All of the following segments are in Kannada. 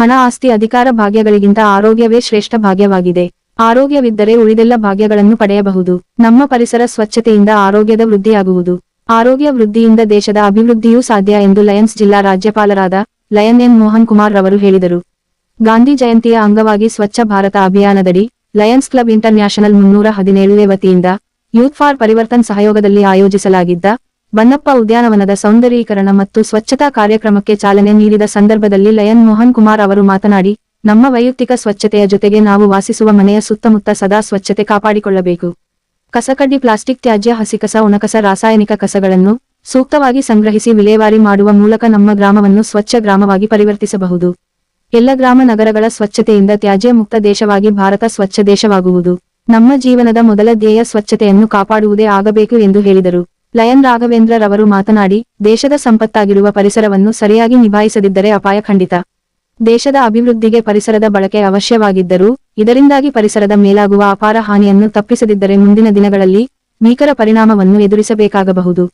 ಹಣ ಆಸ್ತಿ ಅಧಿಕಾರ ಭಾಗ್ಯಗಳಿಗಿಂತ ಆರೋಗ್ಯವೇ ಶ್ರೇಷ್ಠ ಭಾಗ್ಯವಾಗಿದೆ. ಆರೋಗ್ಯವಿದ್ದರೆ ಉಳಿದೆಲ್ಲ ಭಾಗ್ಯಗಳನ್ನು ಪಡೆಯಬಹುದು. ನಮ್ಮ ಪರಿಸರ ಸ್ವಚ್ಛತೆಯಿಂದ ಆರೋಗ್ಯದ ವೃದ್ಧಿಯಾಗುವುದು. ಆರೋಗ್ಯ ವೃದ್ಧಿಯಿಂದ ದೇಶದ ಅಭಿವೃದ್ಧಿಯೂ ಸಾಧ್ಯ ಎಂದು ಲಯನ್ಸ್ ಜಿಲ್ಲಾ ರಾಜ್ಯಪಾಲರಾದ ಲಯನ್ ಎನ್ ಮೋಹನ್ ಕುಮಾರ್ ರವರು ಹೇಳಿದರು. ಗಾಂಧಿ ಜಯಂತಿಯ ಅಂಗವಾಗಿ ಸ್ವಚ್ಛ ಭಾರತ ಅಭಿಯಾನದಡಿ ಲಯನ್ಸ್ ಕ್ಲಬ್ ಇಂಟರ್ನ್ಯಾಷನಲ್ ಮುನ್ನೂರ ಹದಿನೇಳುವೆ ವತಿಯಿಂದ ಯೂತ್ ಫಾರ್ ಪರಿವರ್ತನ್ ಸಹಯೋಗದಲ್ಲಿ ಆಯೋಜಿಸಲಾಗಿದ್ದ ಬನ್ನಪ್ಪ ಉದ್ಯಾನವನದ ಸೌಂದರ್ಯೀಕರಣ ಮತ್ತು ಸ್ವಚ್ಛತಾ ಕಾರ್ಯಕ್ರಮಕ್ಕೆ ಚಾಲನೆ ನೀಡಿದ ಸಂದರ್ಭದಲ್ಲಿ ಲಯನ್ ಮೋಹನ್ ಕುಮಾರ್ ಅವರು ಮಾತನಾಡಿ, ನಮ್ಮ ವೈಯಕ್ತಿಕ ಸ್ವಚ್ಛತೆಯ ಜೊತೆಗೆ ನಾವು ವಾಸಿಸುವ ಮನೆಯ ಸುತ್ತಮುತ್ತ ಸದಾ ಸ್ವಚ್ಛತೆ ಕಾಪಾಡಿಕೊಳ್ಳಬೇಕು. ಕಸಕಡ್ಡಿ, ಪ್ಲಾಸ್ಟಿಕ್ ತ್ಯಾಜ್ಯ, ಹಸಿಕಸ ಒಣಕಸ ರಾಸಾಯನಿಕ ಕಸಗಳನ್ನು ಸೂಕ್ತವಾಗಿ ಸಂಗ್ರಹಿಸಿ ವಿಲೇವಾರಿ ಮಾಡುವ ಮೂಲಕ ನಮ್ಮ ಗ್ರಾಮವನ್ನು ಸ್ವಚ್ಛ ಗ್ರಾಮವಾಗಿ ಪರಿವರ್ತಿಸಬಹುದು. ಎಲ್ಲ ಗ್ರಾಮ ನಗರಗಳ ಸ್ವಚ್ಛತೆಯಿಂದ ತ್ಯಾಜ್ಯ ಮುಕ್ತ ದೇಶವಾಗಿ ಭಾರತ ಸ್ವಚ್ಛ ದೇಶವಾಗುವುದು. ನಮ್ಮ ಜೀವನದ ಮೊದಲ ಧ್ಯೇಯ ಸ್ವಚ್ಛತೆಯನ್ನು ಕಾಪಾಡುವುದೇ ಆಗಬೇಕು ಎಂದು ಹೇಳಿದರು. ಲಯನ್ ರಾಘವೇಂದ್ರ ರವರು ಮಾತನಾಡಿ, ದೇಶದ ಸಂಪತ್ತಾಗಿರುವ ಪರಿಸರವನ್ನು ಸರಿಯಾಗಿ ನಿಭಾಯಿಸದಿದ್ದರೆ ಅಪಾಯ ಖಂಡಿತ. ದೇಶದ ಅಭಿವೃದ್ಧಿಗೆ ಪರಿಸರದ ಬಳಕೆ ಅವಶ್ಯವಾಗಿದ್ದರೂ, ಇದರಿಂದಾಗಿ ಪರಿಸರದ ಮೇಲಾಗುವ ಅಪಾರ ಹಾನಿಯನ್ನು ತಪ್ಪಿಸದಿದ್ದರೆ ಮುಂದಿನ ದಿನಗಳಲ್ಲಿ ಭೀಕರ ಪರಿಣಾಮವನ್ನು ಎದುರಿಸಬೇಕಾಗಬಹುದು.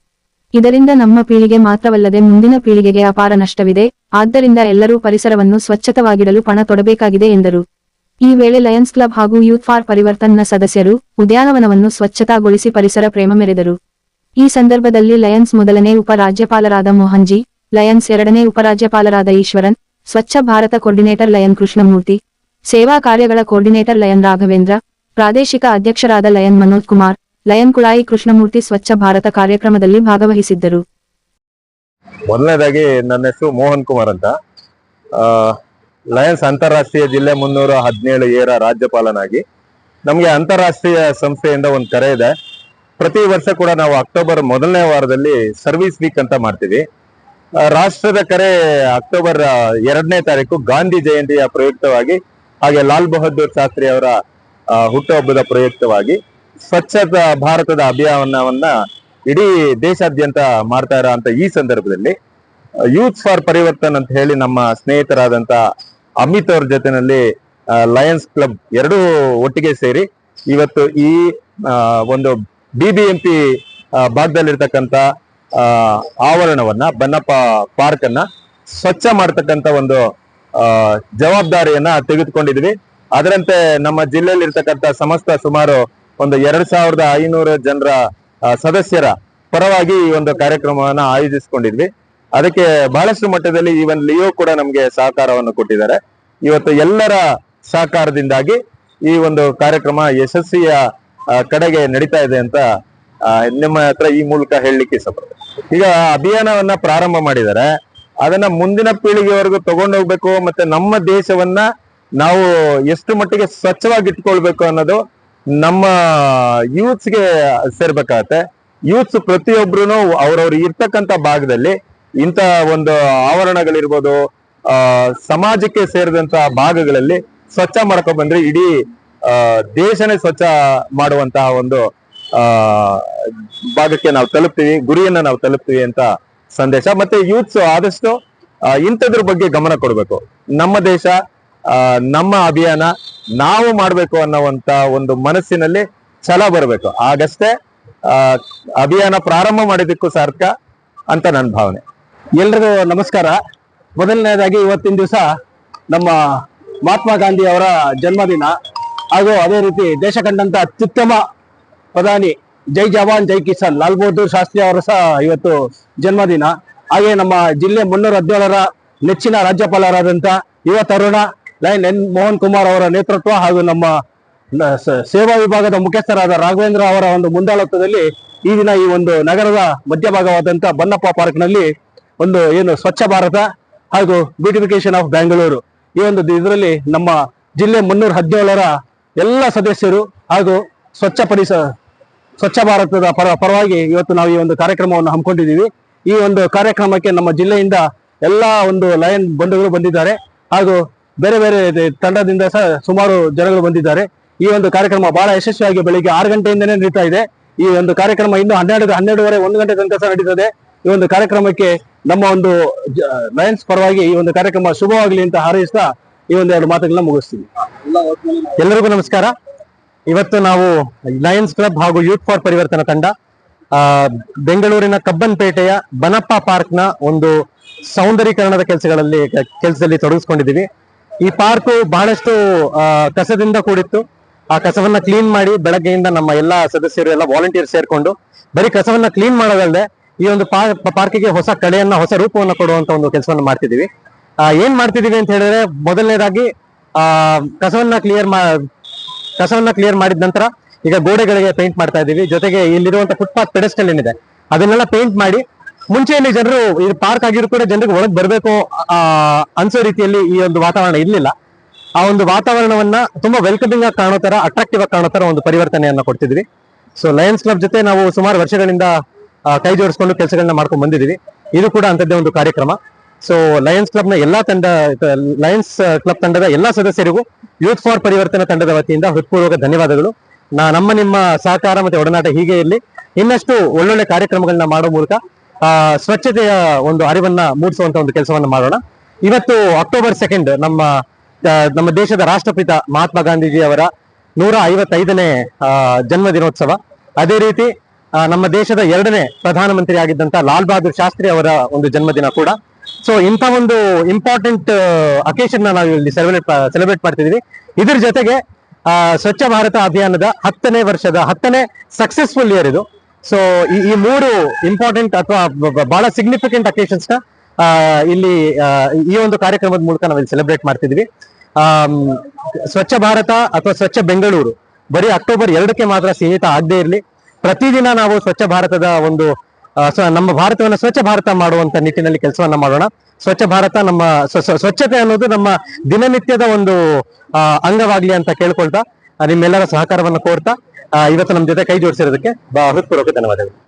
ಇದರಿಂದ ನಮ್ಮ ಪೀಳಿಗೆ ಮಾತ್ರವಲ್ಲದೆ ಮುಂದಿನ ಪೀಳಿಗೆಗೆ ಅಪಾರ ನಷ್ಟವಿದೆ, ಆದ್ದರಿಂದ ಎಲ್ಲರೂ ಪರಿಸರವನ್ನು ಸ್ವಚ್ಛತವಾಗಿಡಲು ಪಣ ತೊಡಬೇಕಾಗಿದೆ ಎಂದರು. ಈ ವೇಳೆ ಲಯನ್ಸ್ ಕ್ಲಬ್ ಹಾಗೂ ಯೂತ್ ಫಾರ್ ಪರಿವರ್ತನ್ನ ಸದಸ್ಯರು ಉದ್ಯಾನವನವನ್ನು ಸ್ವಚ್ಛತಾಗೊಳಿಸಿ ಪರಿಸರ ಪ್ರೇಮ ಮೆರೆದರು. ಈ ಸಂದರ್ಭದಲ್ಲಿ ಲಯನ್ಸ್ ಮೊದಲನೇ ಉಪರಾಜ್ಯಪಾಲರಾದ ಮೋಹನ್ಜಿ, ಲಯನ್ಸ್ ಎರಡನೇ ಉಪರಾಜ್ಯಪಾಲರಾದ ಈಶ್ವರನ್, ಸ್ವಚ್ಛ ಭಾರತ ಕೋರ್ಡಿನೇಟರ್ ಲಯನ್ ಕೃಷ್ಣಮೂರ್ತಿ, ಸೇವಾ ಕಾರ್ಯಗಳ ಕೋರ್ಡಿನೇಟರ್ ಲಯನ್ ರಾಘವೇಂದ್ರ, ಪ್ರಾದೇಶಿಕ ಅಧ್ಯಕ್ಷರಾದ ಲಯನ್ ಮನೋಜ್ ಕುಮಾರ್, ಲಯನ್ ಕುಳಾಯಿ ಕೃಷ್ಣಮೂರ್ತಿ ಸ್ವಚ್ಛ ಭಾರತ ಕಾರ್ಯಕ್ರಮದಲ್ಲಿ ಭಾಗವಹಿಸಿದ್ದರು. ಮೊದಲನೇದಾಗಿ ನನ್ನ ಹೆಸರು ಮೋಹನ್ ಕುಮಾರ್ ಅಂತ. ಲಯನ್ಸ್ ಅಂತಾರಾಷ್ಟ್ರೀಯ ಜಿಲ್ಲೆ ಮುನ್ನೂರ ಹದಿನೇಳು ಏರ ರಾಜ್ಯಪಾಲನಾಗಿ. ನಮಗೆ ಅಂತಾರಾಷ್ಟ್ರೀಯ ಸಂಸ್ಥೆಯಿಂದ ಒಂದು ಕರೆ ಇದೆ. ಪ್ರತಿ ವರ್ಷ ಕೂಡ ನಾವು ಅಕ್ಟೋಬರ್ ಮೊದಲನೇ ವಾರದಲ್ಲಿ ಸರ್ವಿಸ್ ವೀಕ್ ಅಂತ ಮಾಡ್ತೀವಿ. ರಾಷ್ಟ್ರದ ಕರೆ ಅಕ್ಟೋಬರ್ ಎರಡನೇ ತಾರೀಕು ಗಾಂಧಿ ಜಯಂತಿಯ ಪ್ರಯುಕ್ತವಾಗಿ ಹಾಗೆ ಲಾಲ್ ಬಹದ್ದೂರ್ ಶಾಸ್ತ್ರಿ ಅವರ ಹುಟ್ಟುಹಬ್ಬದ ಪ್ರಯುಕ್ತವಾಗಿ ಸ್ವಚ್ಛತಾ ಭಾರತದ ಅಭಿಯಾನವನ್ನ ಇಡೀ ದೇಶಾದ್ಯಂತ ಮಾಡ್ತಾ ಇರೋ ಅಂತ ಈ ಸಂದರ್ಭದಲ್ಲಿ ಯೂತ್ ಫಾರ್ ಪರಿವರ್ತನ್ ಅಂತ ಹೇಳಿ ನಮ್ಮ ಸ್ನೇಹಿತರಾದಂತ ಅಮಿತ್ ಅವ್ರ ಜೊತೆನಲ್ಲಿ ಲಯನ್ಸ್ ಕ್ಲಬ್ ಎರಡೂ ಒಟ್ಟಿಗೆ ಸೇರಿ ಇವತ್ತು ಈ ಒಂದು ಬಿ ಬಿ ಎಂ ಪಿ ಭಾಗದಲ್ಲಿರ್ತಕ್ಕಂಥ ಆವರಣವನ್ನ, ಬನ್ನಪ್ಪ ಪಾರ್ಕ್ ಅನ್ನ ಸ್ವಚ್ಛ ಮಾಡ್ತಕ್ಕಂಥ ಒಂದು ಜವಾಬ್ದಾರಿಯನ್ನ ತೆಗೆದುಕೊಂಡಿದ್ವಿ. ಅದರಂತೆ ನಮ್ಮ ಜಿಲ್ಲೆಯಲ್ಲಿ ಇರ್ತಕ್ಕಂಥ ಸಮಸ್ತ ಸುಮಾರು ಒಂದು ಎರಡ್ ಸಾವಿರದ ಐನೂರು ಜನರ ಸದಸ್ಯರ ಪರವಾಗಿ ಈ ಒಂದು ಕಾರ್ಯಕ್ರಮವನ್ನ ಆಯೋಜಿಸಿಕೊಂಡಿದ್ವಿ. ಅದಕ್ಕೆ ಬಹಳಷ್ಟು ಮಟ್ಟದಲ್ಲಿ ಈವನ್ ಲಿಯೋ ಕೂಡ ನಮಗೆ ಸಹಕಾರವನ್ನು ಕೊಟ್ಟಿದ್ದಾರೆ. ಇವತ್ತು ಎಲ್ಲರ ಸಹಕಾರದಿಂದಾಗಿ ಈ ಒಂದು ಕಾರ್ಯಕ್ರಮ ಯಶಸ್ವಿಯ ಕಡೆಗೆ ನಡೀತಾ ಇದೆ ಅಂತ ನಿಮ್ಮ ಹತ್ರ ಈ ಮೂಲಕ ಹೇಳಲಿಕ್ಕೆ ಇಷ್ಟಪಡ್ತೇನೆ. ಈಗ ಅಭಿಯಾನವನ್ನ ಪ್ರಾರಂಭ ಮಾಡಿದ್ದಾರೆ. ಅದನ್ನ ಮುಂದಿನ ಪೀಳಿಗೆವರೆಗೂ ತಗೊಂಡೋಗ್ಬೇಕು ಮತ್ತೆ ನಮ್ಮ ದೇಶವನ್ನ ನಾವು ಎಷ್ಟು ಮಟ್ಟಿಗೆ ಸ್ವಚ್ಛವಾಗಿ ಇಟ್ಕೊಳ್ಬೇಕು ಅನ್ನೋದು ನಮ್ಮ ಯೂತ್ಸ್ಗೆ ಸೇರ್ಬೇಕಾಗತ್ತೆ. ಯೂತ್ಸ್ ಪ್ರತಿಯೊಬ್ರು ಅವ್ರವ್ರು ಇರ್ತಕ್ಕಂಥ ಭಾಗದಲ್ಲಿ ಇಂಥ ಒಂದು ಆವರಣಗಳಿರ್ಬೋದು ಸಮಾಜಕ್ಕೆ ಸೇರಿದಂತ ಭಾಗಗಳಲ್ಲಿ ಸ್ವಚ್ಛ ಮಾಡ್ಕೊಂಡ್ ಬಂದ್ರೆ ಇಡೀ ದೇಶನೇ ಸ್ವಚ್ಛ ಮಾಡುವಂತಹ ಒಂದು, ಆ, ಭಾಗಕ್ಕೆ ನಾವು ತಲುಪ್ತೀವಿ, ಗುರಿಯನ್ನ ನಾವು ತಲುಪ್ತೀವಿ ಅಂತ ಸಂದೇಶ. ಮತ್ತೆ ಯೂತ್ಸ್ ಆದಷ್ಟು ಇಂಥದ್ರ ಬಗ್ಗೆ ಗಮನ ಕೊಡಬೇಕು. ನಮ್ಮ ದೇಶ ನಮ್ಮ ಅಭಿಯಾನ, ನಾವು ಮಾಡಬೇಕು ಅನ್ನೋವಂತ ಒಂದು ಮನಸ್ಸಿನಲ್ಲಿ ಛಲ ಬರಬೇಕು. ಆಗಷ್ಟೇ ಅಭಿಯಾನ ಪ್ರಾರಂಭ ಮಾಡಿದಕ್ಕೂ ಸಾರ್ಥಕ ಅಂತ ನನ್ನ ಭಾವನೆ. ಎಲ್ರಿಗೂ ನಮಸ್ಕಾರ. ಮೊದಲನೇದಾಗಿ ಇವತ್ತಿನ ದಿವಸ ನಮ್ಮ ಮಹಾತ್ಮ ಗಾಂಧಿ ಅವರ ಜನ್ಮದಿನ. ಹಾಗೂ ಅದೇ ರೀತಿ ದೇಶ ಕಂಡಂತ ಅತ್ಯುತ್ತಮ ಪ್ರಧಾನಿ, ಜೈ ಜವಾನ್, ಜೈ ಕಿಸಾನ್, ಲಾಲ್ ಬಹದ್ದೂರ್ ಶಾಸ್ತ್ರಿ ಅವರ ಸಹ ಇವತ್ತು ಜನ್ಮದಿನ. ಹಾಗೆ ನಮ್ಮ ಜಿಲ್ಲೆ ಮುನ್ನೂರ ಹದಿನೇಳರ ನೆಚ್ಚಿನ ರಾಜ್ಯಪಾಲರಾದಂತ ಯುವ ತರುಣ ಲೈನ್ ಎನ್ ಮೋಹನ್ ಕುಮಾರ್ ಅವರ ನೇತೃತ್ವ ಹಾಗೂ ನಮ್ಮ ಸೇವಾ ವಿಭಾಗದ ಮುಖ್ಯಸ್ಥರಾದ ರಾಘವೇಂದ್ರ ಅವರ ಒಂದು ಮುಂದಾಳತ್ವದಲ್ಲಿ ಈ ದಿನ ಈ ಒಂದು ನಗರದ ಮಧ್ಯಭಾಗವಾದಂತ ಬನ್ನಪ್ಪ ಪಾರ್ಕ್ನಲ್ಲಿ ಒಂದು ಏನು ಸ್ವಚ್ಛ ಭಾರತ ಹಾಗೂ ಬ್ಯೂಟಿಫಿಕೇಶನ್ ಆಫ್ ಬ್ಯಾಂಗ್ಳೂರು ಈ ಒಂದು ಇದರಲ್ಲಿ ನಮ್ಮ ಜಿಲ್ಲೆ ಮುನ್ನೂರ ಹದಿನೇಳರ ಎಲ್ಲ ಸದಸ್ಯರು ಹಾಗೂ ಸ್ವಚ್ಛ ಪರಿಸರ ಸ್ವಚ್ಛ ಭಾರತದ ಪರ, ಪರವಾಗಿ ಇವತ್ತು ನಾವು ಈ ಒಂದು ಕಾರ್ಯಕ್ರಮವನ್ನು ಹಮ್ಮಿಕೊಂಡಿದ್ದೀವಿ. ಈ ಒಂದು ಕಾರ್ಯಕ್ರಮಕ್ಕೆ ನಮ್ಮ ಜಿಲ್ಲೆಯಿಂದ ಎಲ್ಲ ಒಂದು ಲಯನ್ ಬಂಧುಗಳು ಬಂದಿದ್ದಾರೆ ಹಾಗೂ ಬೇರೆ ಬೇರೆ ತಂಡದಿಂದ ಸಹ ಸುಮಾರು ಜನಗಳು ಬಂದಿದ್ದಾರೆ. ಈ ಒಂದು ಕಾರ್ಯಕ್ರಮ ಬಹಳ ಯಶಸ್ವಿಯಾಗಿ ಬೆಳಿಗ್ಗೆ ಆರು ಗಂಟೆಯಿಂದನೇ ನಡೀತಾ ಇದೆ. ಈ ಒಂದು ಕಾರ್ಯಕ್ರಮ ಇನ್ನು ಹನ್ನೆರಡು, ಹನ್ನೆರಡುವರೆ, ಒಂದು ಗಂಟೆ ತನಕ ಸಹ ನಡೀತದೆ. ಈ ಒಂದು ಕಾರ್ಯಕ್ರಮಕ್ಕೆ ನಮ್ಮ ಒಂದು ಲಯನ್ಸ್ ಪರವಾಗಿ ಈ ಒಂದು ಕಾರ್ಯಕ್ರಮ ಶುಭವಾಗಲಿ ಅಂತ ಹಾರೈಸ್ತಾ ಈ ಒಂದೆರಡು ಮಾತುಗಳನ್ನ ಮುಗಿಸ್ತೀವಿ. ಎಲ್ಲರಿಗೂ ನಮಸ್ಕಾರ. ಇವತ್ತು ನಾವು ಲಯನ್ಸ್ ಕ್ಲಬ್ ಹಾಗೂ ಯೂತ್ ಫಾರ್ ಪರಿವರ್ತನ ತಂಡ ಬೆಂಗಳೂರಿನ ಕಬ್ಬನ್ಪೇಟೆಯ ಬನಪ್ಪ ಪಾರ್ಕ್ನ ಒಂದು ಸೌಂದರೀಕರಣದ ಕೆಲಸಗಳಲ್ಲಿ ಕೆಲಸದಲ್ಲಿ ತೊಡಗಿಸ್ಕೊಂಡಿದ್ದೀವಿ. ಈ ಪಾರ್ಕು ಬಹಳಷ್ಟು ಕಸದಿಂದ ಕೂಡಿತ್ತು. ಆ ಕಸವನ್ನ ಕ್ಲೀನ್ ಮಾಡಿ ಬೆಳಗ್ಗೆಯಿಂದ ನಮ್ಮ ಎಲ್ಲಾ ಸದಸ್ಯರು ಎಲ್ಲ ವಾಲಂಟಿಯರ್ ಸೇರ್ಕೊಂಡು ಬರೀ ಕಸವನ್ನ ಕ್ಲೀನ್ ಮಾಡೋದಲ್ಲದೆ ಈ ಒಂದು ಪಾರ್ಕಿಗೆ ಹೊಸ ಕಳೆಯನ್ನ ಹೊಸ ರೂಪವನ್ನ ಕೊಡುವಂತ ಒಂದು ಕೆಲಸವನ್ನು ಮಾಡ್ತಿದೀವಿ ಆ, ಏನ್ ಮಾಡ್ತಿದೀವಿ ಅಂತ ಹೇಳಿದ್ರೆ ಮೊದಲನೇದಾಗಿ, ಆ, ಕಸವನ್ನ ಕ್ಲಿಯರ್ ಮಾ, ಕಸವನ್ನ ಕ್ಲಿಯರ್ ಮಾಡಿದ ನಂತರ ಈಗ ಗೋಡೆಗಳಿಗೆ ಪೇಂಟ್ ಮಾಡ್ತಾ ಇದೀವಿ ಜೊತೆಗೆ ಇಲ್ಲಿರುವಂತ ಫುಟ್ಪಾತ್ ಪೆಡೆಸ್ಟಲ್ ಏನಿದೆ, ಅದನ್ನೆಲ್ಲ ಪೇಂಟ್ ಮಾಡಿ ಮುಂಚೆಯಲ್ಲಿ ಜನರು ಇದು ಪಾರ್ಕ್ ಆಗಿರೋ ಕೂಡ ಜನರಿಗೆ ಒಳಗೆ ಬರಬೇಕು ಅನ್ಸೋ ರೀತಿಯಲ್ಲಿ ಈ ಒಂದು ವಾತಾವರಣ ಇರ್ಲಿಲ್ಲ. ಆ ಒಂದು ವಾತಾವರಣವನ್ನ ತುಂಬಾ ವೆಲ್ಕಮಿಂಗ್ ಆಗಿ ಕಾಣೋ ತರ ಅಟ್ರಾಕ್ಟಿವ್ ಆಗಿ ಕಾಣೋ ತರ ಒಂದು ಪರಿವರ್ತನೆಯನ್ನ ಕೊಡ್ತಿದ್ವಿ. ಸೊ ಲಯನ್ಸ್ ಕ್ಲಬ್ ಜೊತೆ ನಾವು ಸುಮಾರು ವರ್ಷಗಳಿಂದ ಕೈ ಜೋಡಿಸ್ಕೊಂಡು ಕೆಲಸಗಳನ್ನ ಮಾಡ್ಕೊಂಡು ಬಂದಿದೀವಿ. ಇದು ಕೂಡ ಅಂತದ್ದೇ ಒಂದು ಕಾರ್ಯಕ್ರಮ. ಸೊ ಲಯನ್ಸ್ನ ಎಲ್ಲಾ ತಂಡ ಲಯನ್ಸ್ ಕ್ಲಬ್ ತಂಡದ ಎಲ್ಲಾ ಸದಸ್ಯರಿಗೂ ಯೂತ್ ಫಾರ್ ಪರಿವರ್ತನೆ ತಂಡದ ವತಿಯಿಂದ ಹೃತ್ಪೂರ್ವಕ ಧನ್ಯವಾದಗಳು. ನಾ ನಮ್ಮ ನಿಮ್ಮ ಸಹಕಾರ ಮತ್ತೆ ಒಡನಾಟ ಹೀಗೆ ಇರಲಿ. ಇನ್ನಷ್ಟು ಒಳ್ಳೊಳ್ಳೆ ಕಾರ್ಯಕ್ರಮಗಳನ್ನ ಮಾಡೋ ಮೂಲಕ ಸ್ವಚ್ಛತೆಯ ಒಂದು ಅರಿವನ್ನ ಮೂಡಿಸುವಂತ ಒಂದು ಕೆಲಸವನ್ನ ಮಾಡೋಣ. ಇವತ್ತು ಅಕ್ಟೋಬರ್ ಸೆಕೆಂಡ್ ನಮ್ಮ ನಮ್ಮ ದೇಶದ ರಾಷ್ಟ್ರಪಿತ ಮಹಾತ್ಮ ಗಾಂಧೀಜಿ ಅವರ ನೂರ ಐವತ್ತೈದನೇ ಜನ್ಮ ದಿನೋತ್ಸವ ಅದೇ ರೀತಿ ನಮ್ಮ ದೇಶದ ಎರಡನೇ ಪ್ರಧಾನಮಂತ್ರಿ ಆಗಿದ್ದಂತ ಲಾಲ್ ಬಹದ್ದೂರ್ ಶಾಸ್ತ್ರಿ ಅವರ ಒಂದು ಜನ್ಮದಿನ ಕೂಡ. ಸೊ ಇಂಥ ಒಂದು ಇಂಪಾರ್ಟೆಂಟ್ ಅಕೇಶನ್ ನಾವು ಇಲ್ಲಿ ಸೆಲೆಬ್ರೇಟ್ ಸೆಲೆಬ್ರೇಟ್ ಮಾಡ್ತಿದೀವಿ. ಇದ್ರ ಜೊತೆಗೆ ಸ್ವಚ್ಛ ಭಾರತ ಅಭಿಯಾನದ ಹತ್ತನೇ ವರ್ಷದ, ಹತ್ತನೇ ಸಕ್ಸಸ್ಫುಲ್ ಇಯರ್ ಇದು. ಸೊ ಈ ಮೂರು ಇಂಪಾರ್ಟೆಂಟ್ ಅಥವಾ ಬಹಳ ಸಿಗ್ನಿಫಿಕೆಂಟ್ ಅಕೇಶನ್ಸ್ನ ಇಲ್ಲಿ ಈ ಒಂದು ಕಾರ್ಯಕ್ರಮದ ಮೂಲಕ ನಾವು ಇಲ್ಲಿ ಸೆಲೆಬ್ರೇಟ್ ಮಾಡ್ತಿದ್ವಿ ಸ್ವಚ್ಛ ಭಾರತ ಅಥವಾ ಸ್ವಚ್ಛ ಬೆಂಗಳೂರು. ಬರೀ ಅಕ್ಟೋಬರ್ ಎರಡಕ್ಕೆ ಮಾತ್ರ ಸೀಮಿತ ಆಗದೆ ಇರಲಿ. ಪ್ರತಿದಿನ ನಾವು ಸ್ವಚ್ಛ ಭಾರತದ ಒಂದು ನಮ್ಮ ಭಾರತವನ್ನ ಸ್ವಚ್ಛ ಭಾರತ ಮಾಡುವಂತ ನಿಟ್ಟಿನಲ್ಲಿ ಕೆಲಸವನ್ನ ಮಾಡೋಣ. ಸ್ವಚ್ಛ ಭಾರತ ನಮ್ಮ ಸ್ವ- ಸ್ವ- ಸ್ವಚ್ಛತೆ ಅನ್ನೋದು ನಮ್ಮ ದಿನನಿತ್ಯದ ಒಂದು ಅಂಗವಾಗ್ಲಿ ಅಂತ ಕೇಳ್ಕೊಳ್ತಾ ನಿಮ್ಮೆಲ್ಲರ ಸಹಕಾರವನ್ನ ಕೋರ್ತಾ ಇವತ್ತು ನಮ್ಮ ಜೊತೆ ಕೈ ಜೋಡಿಸಿರೋದಕ್ಕೆ ಹೃತ್ಪೂರ್ವಕ ಧನ್ಯವಾದಗಳು.